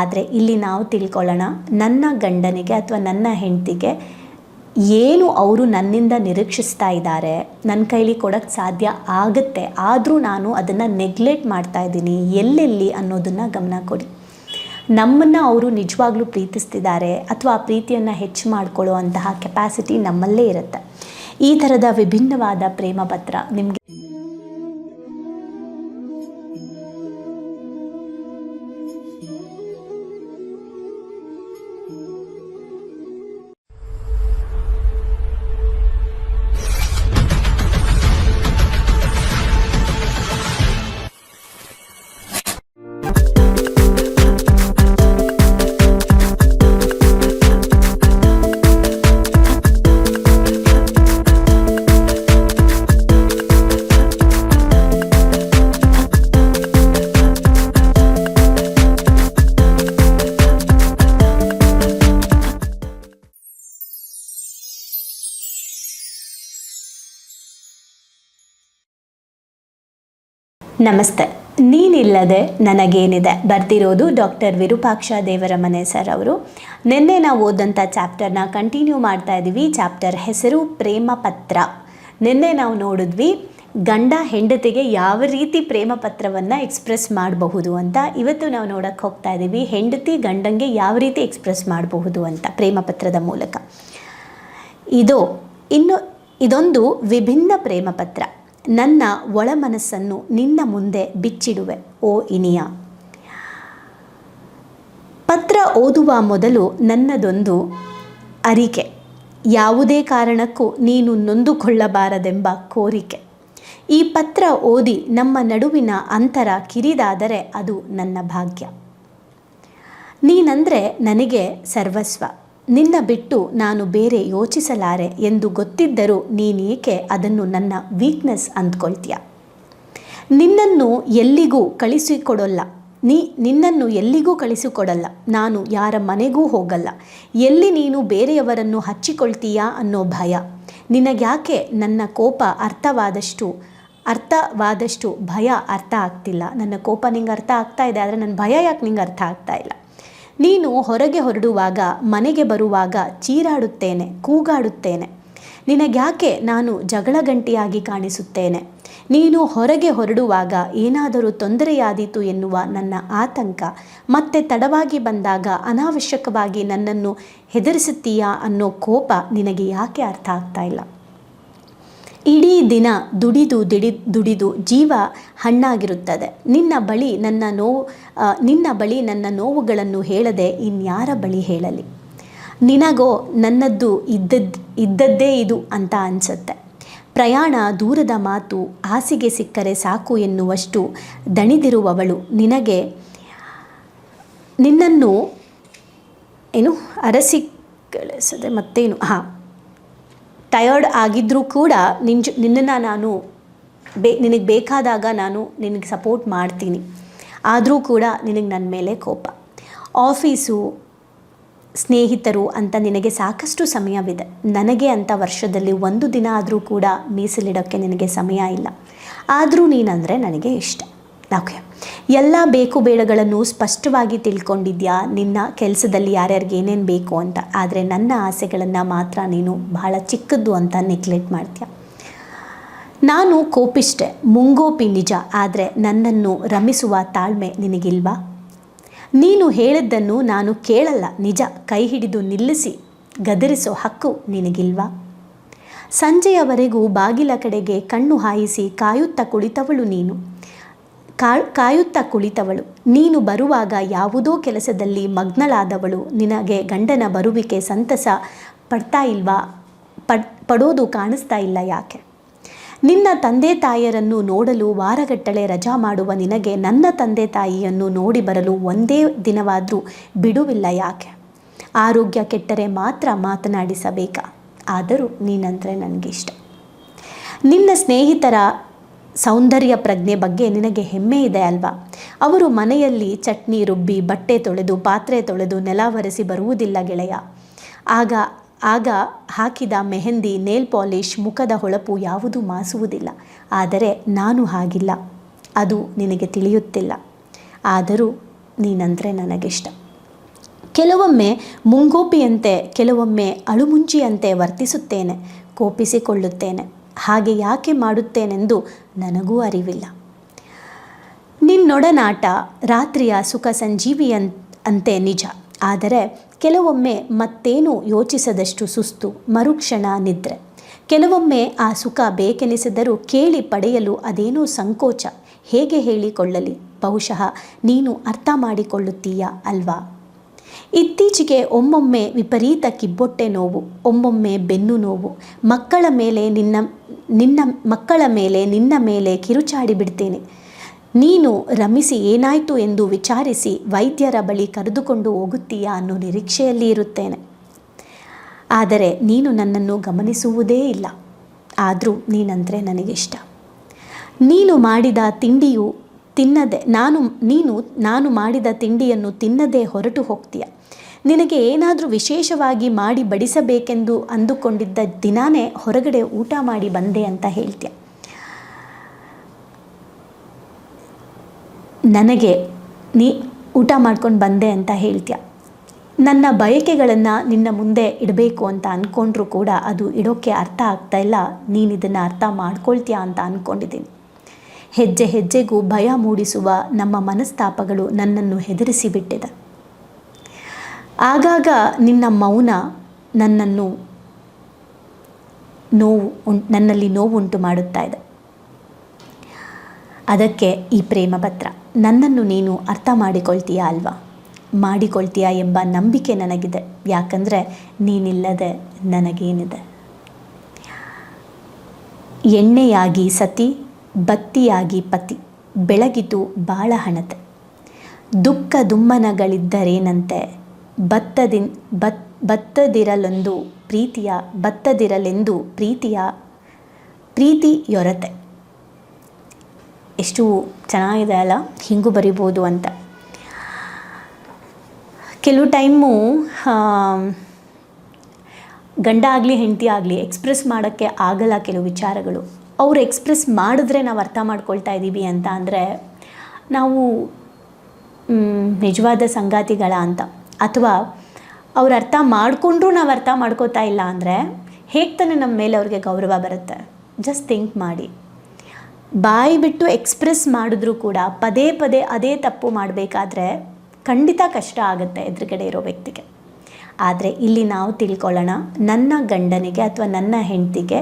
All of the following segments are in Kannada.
ಆದರೆ ಇಲ್ಲಿ ನಾವು ತಿಳ್ಕೊಳ್ಳೋಣ, ನನ್ನ ಗಂಡನಿಗೆ ಅಥವಾ ನನ್ನ ಹೆಂಡತಿಗೆ ಏನು ಅವರು ನನ್ನಿಂದ ನಿರೀಕ್ಷಿಸ್ತಾ ಇದ್ದಾರೆ ನನ್ನ ಕೈಲಿ ಕೊಡಕ್ಕೆ ಸಾಧ್ಯ ಆಗುತ್ತೆ, ಆದರೂ ನಾನು ಅದನ್ನು ನೆಗ್ಲೆಕ್ಟ್ ಮಾಡ್ತಾ ಇದ್ದೀನಿ, ಎಲ್ಲೆಲ್ಲಿ ಅನ್ನೋದನ್ನು ಗಮನ ಕೊಡಿ. ನಮ್ಮನ್ನು ಅವರು ನಿಜವಾಗ್ಲೂ ಪ್ರೀತಿಸ್ತಿದ್ದಾರೆ ಅಥವಾ ಆ ಪ್ರೀತಿಯನ್ನು ಹೆಚ್ಚು ಮಾಡಿಕೊಳ್ಳೋ ಕೆಪಾಸಿಟಿ ನಮ್ಮಲ್ಲೇ ಇರುತ್ತೆ. ಈ ಥರದ ವಿಭಿನ್ನವಾದ ಪ್ರೇಮ ಪತ್ರ ನಿಮಗೆ ನಮಸ್ತೆ. ನೀನಿಲ್ಲದೆ ನನಗೇನಿದೆ? ಬರ್ತಿರೋದು ಡಾಕ್ಟರ್ ವಿರೂಪಾಕ್ಷ ದೇವರ ಮನೆ ಸರ್ ಅವರು. ನಿನ್ನೆ ನಾವು ಓದಂಥ ಚಾಪ್ಟರ್ನ ಕಂಟಿನ್ಯೂ ಮಾಡ್ತಾ ಇದ್ದೀವಿ. ಚಾಪ್ಟರ್ ಹೆಸರು ಪ್ರೇಮ ಪತ್ರ ನಿನ್ನೆ ನಾವು ನೋಡಿದ್ವಿ, ಗಂಡ ಹೆಂಡತಿಗೆ ಯಾವ ರೀತಿ ಪ್ರೇಮ ಪತ್ರವನ್ನು ಎಕ್ಸ್ಪ್ರೆಸ್ ಮಾಡಬಹುದು ಅಂತ. ಇವತ್ತು ನಾವು ನೋಡೋಕ್ಕೆ ಹೋಗ್ತಾ ಇದ್ದೀವಿ, ಹೆಂಡತಿ ಗಂಡಂಗೆ ಯಾವ ರೀತಿ ಎಕ್ಸ್ಪ್ರೆಸ್ ಮಾಡಬಹುದು ಅಂತ ಪ್ರೇಮ ಪತ್ರದ ಮೂಲಕ. ಇದು ಇನ್ನು, ಇದೊಂದು ವಿಭಿನ್ನ ಪ್ರೇಮ ಪತ್ರ ನನ್ನ ಒಳ ಮನಸ್ಸನ್ನು ನಿನ್ನ ಮುಂದೆ ಬಿಚ್ಚಿಡುವೆ, ಓ ಇನಿಯ. ಪತ್ರ ಓದುವ ಮೊದಲು ನನ್ನದೊಂದು ಅರಿಕೆ. ಯಾವುದೇ ಕಾರಣಕ್ಕೂ ನೀನು ನೊಂದುಕೊಳ್ಳಬಾರದೆಂಬ ಕೋರಿಕೆ. ಈ ಪತ್ರ ಓದಿ ನಮ್ಮ ನಡುವಿನ ಅಂತರ ಕಿರಿದಾದರೆ ಅದು ನನ್ನ ಭಾಗ್ಯ. ನೀನಂದರೆ ನನಗೆ ಸರ್ವಸ್ವ. ನಿನ್ನ ಬಿಟ್ಟು ನಾನು ಬೇರೆ ಯೋಚಿಸಲಾರೆ ಎಂದು ಗೊತ್ತಿದ್ದರೂ ನೀನೇಕೆ ಅದನ್ನು ನನ್ನ ವೀಕ್ನೆಸ್ ಅಂದ್ಕೊಳ್ತೀಯ? ನಿನ್ನನ್ನು ಎಲ್ಲಿಗೂ ಕಳಿಸಿಕೊಡೋಲ್ಲ. ನೀ ನಿನ್ನನ್ನು ಎಲ್ಲಿಗೂ ಕಳಿಸಿಕೊಡಲ್ಲ. ನಾನು ಯಾರ ಮನೆಗೂ ಹೋಗಲ್ಲ. ಎಲ್ಲಿ ನೀನು ಬೇರೆಯವರನ್ನು ಹಚ್ಚಿಕೊಳ್ತೀಯಾ ಅನ್ನೋ ಭಯ. ನಿನಗ್ಯಾಕೆ ನನ್ನ ಕೋಪ ಅರ್ಥವಾದಷ್ಟು ಅರ್ಥವಾದಷ್ಟು ಭಯ ಅರ್ಥ ಆಗ್ತಿಲ್ಲ. ನನ್ನ ಕೋಪ ನಿಂಗೆ ಅರ್ಥ ಆಗ್ತಾ ಇದೆ, ಆದರೆ ನನ್ನ ಭಯ ಯಾಕೆ ನಿಂಗೆ ಅರ್ಥ ಆಗ್ತಾ ಇಲ್ಲ? ನೀನು ಹೊರಗೆ ಹೊರಡುವಾಗ, ಮನೆಗೆ ಬರುವಾಗ ಚೀರಾಡುತ್ತೇನೆ, ಕೂಗಾಡುತ್ತೇನೆ. ನಿನಗ್ಯಾಕೆ ನಾನು ಜಗಳ ಗಂಟಿಯಾಗಿ ಕಾಣಿಸುತ್ತೇನೆ? ನೀನು ಹೊರಗೆ ಹೊರಡುವಾಗ ಏನಾದರೂ ತೊಂದರೆಯಾದೀತು ಎನ್ನುವ ನನ್ನ ಆತಂಕ. ಮತ್ತೆ ತಡವಾಗಿ ಬಂದಾಗ ಅನಾವಶ್ಯಕವಾಗಿ ನನ್ನನ್ನು ಹೆದರಿಸುತ್ತೀಯಾ ಅನ್ನೋ ಕೋಪ ನಿನಗೆ ಯಾಕೆ ಅರ್ಥ ಆಗ್ತಾ ಇಲ್ಲ? ಇಡೀ ದಿನ ದುಡಿದು ದಿಡಿ ದುಡಿದು ಜೀವ ಹಣ್ಣಾಗಿರುತ್ತದೆ. ನಿನ್ನ ಬಳಿ ನನ್ನ ನೋವು ನಿನ್ನ ಬಳಿ ನನ್ನ ನೋವುಗಳನ್ನು ಹೇಳದೆ ಇನ್ಯಾರ ಬಳಿ ಹೇಳಲಿ? ನಿನಗೋ ನನ್ನದ್ದು ಇದ್ದದ್ದು, ಇದ್ದದ್ದೇ ಇದು ಅಂತ ಅನಿಸುತ್ತೆ. ಪ್ರಯಾಣ ದೂರದ ಮಾತು ಹಾಸಿಗೆ ಸಿಕ್ಕರೆ ಸಾಕು ಎನ್ನುವಷ್ಟು ದಣಿದಿರುವವಳು ನಿನಗೆ, ನಿನ್ನನ್ನು, ಏನು, ಅರಸಿ ಕಳಿಸದೆ ಮತ್ತೇನು, ಹಾಂ. ಟಯರ್ಡ್ ಆಗಿದ್ದರೂ ಕೂಡ ನಿಂಜ ನಿನ್ನನ್ನು ನಾನು ಬೇ, ನಿನಗೆ ಬೇಕಾದಾಗ ನಾನು ನಿನಗೆ ಸಪೋರ್ಟ್ ಮಾಡ್ತೀನಿ. ಆದರೂ ಕೂಡ ನಿನಗೆ ನನ್ನ ಮೇಲೆ ಕೋಪ. ಆಫೀಸು ಸ್ನೇಹಿತರು ಅಂತ ನಿನಗೆ ಸಾಕಷ್ಟು ಸಮಯವಿದೆ. ನನಗೆ ಅಂತ ವರ್ಷದಲ್ಲಿ ಒಂದು ದಿನ ಆದರೂ ಕೂಡ ಮೀಸಲಿಡೋಕ್ಕೆ ನಿನಗೆ ಸಮಯ ಇಲ್ಲ. ಆದರೂ ನೀನಂದರೆ ನನಗೆ ಇಷ್ಟ. ಓಕೆ. ಎಲ್ಲ ಬೇಕು ಬೇಡಗಳನ್ನು ಸ್ಪಷ್ಟವಾಗಿ ತಿಳ್ಕೊಂಡಿದ್ಯಾ? ನಿನ್ನ ಕೆಲಸದಲ್ಲಿ ಯಾರ್ಯಾರಿಗೆ ಏನೇನು ಬೇಕು ಅಂತ. ಆದರೆ ನನ್ನ ಆಸೆಗಳನ್ನು ಮಾತ್ರ ನೀನು ಬಹಳ ಚಿಕ್ಕದ್ದು ಅಂತ ನೆಗ್ಲೆಕ್ಟ್ ಮಾಡ್ತೀಯ? ನಾನು ಕೋಪಿಷ್ಟೆ ಮುಂಗೋಪಿ ನಿಜ. ಆದರೆ ನನ್ನನ್ನು ರಮಿಸುವ ತಾಳ್ಮೆ ನಿನಗಿಲ್ವಾ? ನೀನು ಹೇಳಿದ್ದನ್ನು ನಾನು ಕೇಳಲ್ಲ. ನಿಜ, ಕೈ ಹಿಡಿದು ನಿಲ್ಲಿಸಿ, ಗದರಿಸೋ ಹಕ್ಕು ನಿನಗಿಲ್ವಾ? ಸಂಜೆಯವರೆಗೂ ಬಾಗಿಲ ಕಡೆಗೆ ಕಣ್ಣು ಹಾಯಿಸಿ ಕಾಯುತ್ತಾ ಕುಳಿತವಳು ನೀನು. ಕಾಯುತ್ತಾ ಕುಳಿತವಳು. ನೀನು ಬರುವಾಗ ಯಾವುದೋ ಕೆಲಸದಲ್ಲಿ ಮಗ್ನಳಾದವಳು. ನಿನಗೆ ಗಂಡನ ಬರುವಿಕೆ ಸಂತಸ ಪಡ್ತಾ ಇಲ್ವಾ? ಪಡ್, ಪಡೋದು ಕಾಣಿಸ್ತಾ ಇಲ್ಲ ಯಾಕೆ? ನಿನ್ನ ತಂದೆ ತಾಯಿಯರನ್ನು ನೋಡಲು ವಾರಗಟ್ಟಲೆ ರಜಾ ಮಾಡುವ ನಿನಗೆ ನನ್ನ ತಂದೆ ತಾಯಿಯನ್ನು ನೋಡಿ ಬರಲು ಒಂದೇ ದಿನವಾದರೂ ಬಿಡುವಿಲ್ಲ ಯಾಕೆ? ಆರೋಗ್ಯ ಕೆಟ್ಟರೆ ಮಾತ್ರ ಮಾತನಾಡಿಸಬೇಕಾ? ಆದರೂ ನೀನಂದರೆ ನನಗಿಷ್ಟ. ನಿನ್ನ ಸ್ನೇಹಿತರ ಸೌಂದರ್ಯ ಪ್ರಜ್ಞೆ ಬಗ್ಗೆ ನಿನಗೆ ಹೆಮ್ಮೆ ಇದೆ ಅಲ್ವಾ? ಅವರು ಮನೆಯಲ್ಲಿ ಚಟ್ನಿ ರುಬ್ಬಿ, ಬಟ್ಟೆ ತೊಳೆದು, ಪಾತ್ರೆ ತೊಳೆದು ನೆಲ ಒರೆಸಿ ಬರುವುದಿಲ್ಲ ಗೆಳೆಯ. ಆಗ ಆಗ ಹಾಕಿದ ಮೆಹಂದಿ, ನೇಲ್ ಪಾಲಿಷ್ ಮುಖದ ಹೊಳಪು ಯಾವುದೂ ಮಾಸುವುದಿಲ್ಲ. ಆದರೆ ನಾನು ಹಾಗಿಲ್ಲ. ಅದು ನಿನಗೆ ತಿಳಿಯುತ್ತಿಲ್ಲ. ಆದರೂ ನೀನಂದರೆ ನನಗಿಷ್ಟ. ಕೆಲವೊಮ್ಮೆ ಮುಂಗೋಪಿಯಂತೆ, ಕೆಲವೊಮ್ಮೆ ಅಳುಮುಂಚಿಯಂತೆ ವರ್ತಿಸುತ್ತೇನೆ, ಕೋಪಿಸಿಕೊಳ್ಳುತ್ತೇನೆ. ಹಾಗೆ ಯಾಕೆ ಮಾಡುತ್ತೇನೆಂದು ನನಗೂ ಅರಿವಿಲ್ಲ. ನಿನ್ನೊಡನಾಟ ರಾತ್ರಿಯ ಸುಖ ಸಂಜೀವಿ ಅಂತೆ ನಿಜ. ಆದರೆ ಕೆಲವೊಮ್ಮೆ ಮತ್ತೇನೂ ಯೋಚಿಸದಷ್ಟು ಸುಸ್ತು, ಮರುಕ್ಷಣ ನಿದ್ರೆ. ಕೆಲವೊಮ್ಮೆ ಆ ಸುಖ ಬೇಕೆನಿಸಿದರೂ ಕೇಳಿ ಪಡೆಯಲು ಅದೇನೋ ಸಂಕೋಚ. ಹೇಗೆ ಹೇಳಿಕೊಳ್ಳಲಿ? ಬಹುಶಃ ನೀನು ಅರ್ಥ ಮಾಡಿಕೊಳ್ಳುತ್ತೀಯಾ ಅಲ್ವಾ? ಇತ್ತೀಚೆಗೆ ಒಮ್ಮೊಮ್ಮೆ ವಿಪರೀತ ಕಿಬ್ಬೊಟ್ಟೆ ನೋವು, ಒಮ್ಮೊಮ್ಮೆ ಬೆನ್ನು ನೋವು. ಮಕ್ಕಳ ಮೇಲೆ ನಿನ್ನ ನಿನ್ನ, ಮಕ್ಕಳ ಮೇಲೆ ನಿನ್ನ ಮೇಲೆ ಕಿರುಚಾಡಿ ಬಿಡ್ತೇನೆ. ನೀನು ರಮಿಸಿ ಏನಾಯಿತು ಎಂದು ವಿಚಾರಿಸಿ ವೈದ್ಯರ ಬಳಿ ಕರೆದುಕೊಂಡು ಹೋಗುತ್ತೀಯಾ ಅನ್ನೋ ನಿರೀಕ್ಷೆಯಲ್ಲಿ ಇರುತ್ತೇನೆ. ಆದರೆ ನೀನು ನನ್ನನ್ನು ಗಮನಿಸುವುದೇ ಇಲ್ಲ. ಆದರೂ ನೀನಂದರೆ ನನಗಿಷ್ಟ. ನೀನು ಮಾಡಿದ ತಿಂಡಿಯು ತಿನ್ನದೆ, ನಾನು, ನೀನು, ನಾನು ಮಾಡಿದ ತಿಂಡಿಯನ್ನು ತಿನ್ನದೆ ಹೊರಟು ಹೋಗ್ತೀಯ. ನಿನಗೆ ಏನಾದರೂ ವಿಶೇಷವಾಗಿ ಮಾಡಿ ಬಡಿಸಬೇಕೆಂದು ಅಂದುಕೊಂಡಿದ್ದ ದಿನಾನೇ ಹೊರಗಡೆ ಊಟ ಮಾಡಿ ಬಂದೆ ಅಂತ ಹೇಳ್ತೀಯ. ನನಗೆ ನೀ ಊಟ ಮಾಡ್ಕೊಂಡು ಬಂದೆ ಅಂತ ಹೇಳ್ತೀಯ. ನನ್ನ ಬಯಕೆಗಳನ್ನು ನಿನ್ನ ಮುಂದೆ ಇಡಬೇಕು ಅಂತ ಅಂದ್ಕೊಂಡ್ರೂ ಕೂಡ ಅದು ಇಡೋಕ್ಕೆ ಅರ್ಥ ಆಗ್ತಾ ಇಲ್ಲ. ನೀನು ಇದನ್ನು ಅರ್ಥ ಮಾಡ್ಕೊಳ್ತೀಯ ಅಂತ ಅಂದ್ಕೊಂಡಿದ್ದೀನಿ ಹೆಜ್ಜೆ ಹೆಜ್ಜೆಗೂ ಭಯ ಮೂಡಿಸುವ ನಮ್ಮ ಮನಸ್ತಾಪಗಳು ನನ್ನನ್ನು ಹೆದರಿಸಿ ಬಿಟ್ಟಿದೆ ಆಗಾಗ ನಿನ್ನ ಮೌನ ನನ್ನನ್ನು ನೋವು ನನ್ನಲ್ಲಿ ನೋವುಂಟು ಮಾಡುತ್ತಾ ಇದೆ. ಅದಕ್ಕೆ ಈ ಪ್ರೇಮ ಪತ್ರ, ನನ್ನನ್ನು ನೀನು ಅರ್ಥ ಮಾಡಿಕೊಳ್ತೀಯಾ ಅಲ್ವಾ? ಮಾಡಿಕೊಳ್ತೀಯಾ ಎಂಬ ನಂಬಿಕೆ ನನಗಿದೆ, ಯಾಕಂದರೆ ನೀನಿಲ್ಲದೆ ನನಗೇನಿದೆ. ಎಣ್ಣೆಯಾಗಿ ಸತಿ ಬತ್ತಿಯಾಗಿ ಪತಿ, ಬೆಳಗಿತು ಬಾಳ ಹಣತೆ. ದುಃಖ ದುಮ್ಮನಗಳಿದ್ದರೇನಂತೆ? ಬತ್ತದಿನ್, ಬತ್, ಬತ್ತದಿರಲೊಂದು ಪ್ರೀತಿಯ, ಬತ್ತದಿರಲೆಂದು ಪ್ರೀತಿಯ, ಪ್ರೀತಿಯೊರತೆ. ಎಷ್ಟು ಚೆನ್ನಾಗಿದೆ ಅಲ್ಲ, ಹಿಂಗೂ ಬರಿಬೋದು ಅಂತ. ಕೆಲವು ಟೈಮು ಗಂಡ ಆಗಲಿ, ಹೆಂಡತಿ ಆಗಲಿ ಎಕ್ಸ್ಪ್ರೆಸ್ ಮಾಡೋಕ್ಕೆ ಆಗಲ್ಲ ಕೆಲವು ವಿಚಾರಗಳು. ಅವ್ರು ಎಕ್ಸ್ಪ್ರೆಸ್ ಮಾಡಿದ್ರೆ ನಾವು ಅರ್ಥ ಮಾಡ್ಕೊಳ್ತಾ ಇದ್ದೀವಿ ಅಂತ ಅಂದರೆ ನಾವು ನಿಜವಾದ ಸಂಗಾತಿಗಳ ಅಂತ. ಅಥವಾ ಅವ್ರು ಅರ್ಥ ಮಾಡಿಕೊಂಡ್ರೂ ನಾವು ಅರ್ಥ ಮಾಡ್ಕೋತಾ ಇಲ್ಲ ಅಂದರೆ ಹೇಗೆ ತಾನೇ ನಮ್ಮ ಮೇಲೆ ಅವ್ರಿಗೆ ಗೌರವ ಬರುತ್ತೆ? ಜಸ್ಟ್ ಥಿಂಕ್ ಮಾಡಿ. ಬಾಯಿ ಬಿಟ್ಟು ಎಕ್ಸ್ಪ್ರೆಸ್ ಮಾಡಿದ್ರೂ ಕೂಡ ಪದೇ ಪದೇ ಅದೇ ತಪ್ಪು ಮಾಡಬೇಕಾದ್ರೆ ಖಂಡಿತ ಕಷ್ಟ ಆಗುತ್ತೆ ಎದುರುಗಡೆ ಇರೋ ವ್ಯಕ್ತಿಗೆ. ಆದರೆ ಇಲ್ಲಿ ನಾವು ತಿಳ್ಕೊಳ್ಳೋಣ, ನನ್ನ ಗಂಡನಿಗೆ ಅಥವಾ ನನ್ನ ಹೆಂಡತಿಗೆ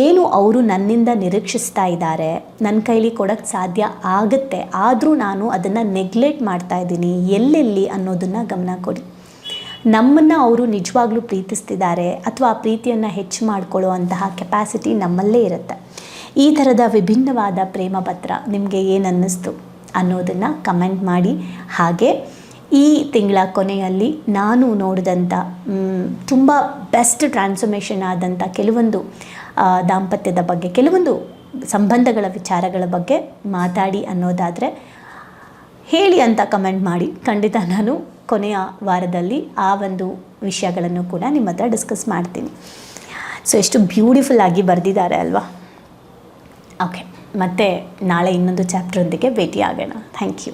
ಏನು ಅವರು ನನ್ನಿಂದ ನಿರೀಕ್ಷಿಸ್ತಾ ಇದ್ದಾರೆ? ನನ್ನ ಕೈಲಿ ಕೊಡೋಕ್ಕೆ ಸಾಧ್ಯ ಆಗುತ್ತೆ. ಆದರೂ ನಾನು ಅದನ್ನು ನೆಗ್ಲೆಕ್ಟ್ ಮಾಡ್ತಾ ಇದ್ದೀನಿ. ಎಲ್ಲೆಲ್ಲಿ ಅನ್ನೋದನ್ನು ಗಮನ ಕೊಡಿ. ನಮ್ಮನ್ನು ಅವರು ನಿಜವಾಗ್ಲೂ ಪ್ರೀತಿಸ್ತಿದ್ದಾರೆ ಅಥವಾ ಆ ಪ್ರೀತಿಯನ್ನು ಹೆಚ್ಚು ಮಾಡಿಕೊಳ್ಳೋ ಅಂತಹ ಕೆಪಾಸಿಟಿ ನಮ್ಮಲ್ಲೇ ಇರುತ್ತೆ. ಈ ಥರದ ವಿಭಿನ್ನವಾದ ಪ್ರೇಮ ಪತ್ರ ನಿಮಗೆ ಏನನ್ನಿಸ್ತು ಅನ್ನೋದನ್ನು ಕಮೆಂಟ್ ಮಾಡಿ. ಹಾಗೆ ಈ ತಿಂಗಳ ಕೊನೆಯಲ್ಲಿ ನಾನು ನೋಡಿದಂಥ ತುಂಬ ಬೆಸ್ಟ್ ಟ್ರಾನ್ಸ್ಫರ್ಮೇಷನ್ ಆದಂಥ ಕೆಲವೊಂದು ದಾಂಪತ್ಯದ ಬಗ್ಗೆ, ಕೆಲವೊಂದು ಸಂಬಂಧಗಳ ವಿಚಾರಗಳ ಬಗ್ಗೆ ಮಾತಾಡಿ ಅನ್ನೋದಾದರೆ ಹೇಳಿ ಅಂತ ಕಮೆಂಟ್ ಮಾಡಿ. ಖಂಡಿತ ನಾನು ಕೊನೆಯ ವಾರದಲ್ಲಿ ಆ ಒಂದು ವಿಷಯಗಳನ್ನು ಕೂಡ ನಿಮ್ಮ ಹತ್ರ ಡಿಸ್ಕಸ್ ಮಾಡ್ತೀನಿ. ಸೊ ಎಷ್ಟು ಬ್ಯೂಟಿಫುಲ್ ಆಗಿ ಬರೆದಿದ್ದಾರೆ ಅಲ್ವಾ? ಓಕೆ ಮತ್ತೆ ನಾಳೆ ಇನ್ನೊಂದು ಚಾಪ್ಟ್ರೊಂದಿಗೆ ಭೇಟಿ ಆಗೋಣ ಥ್ಯಾಂಕ್ ಯು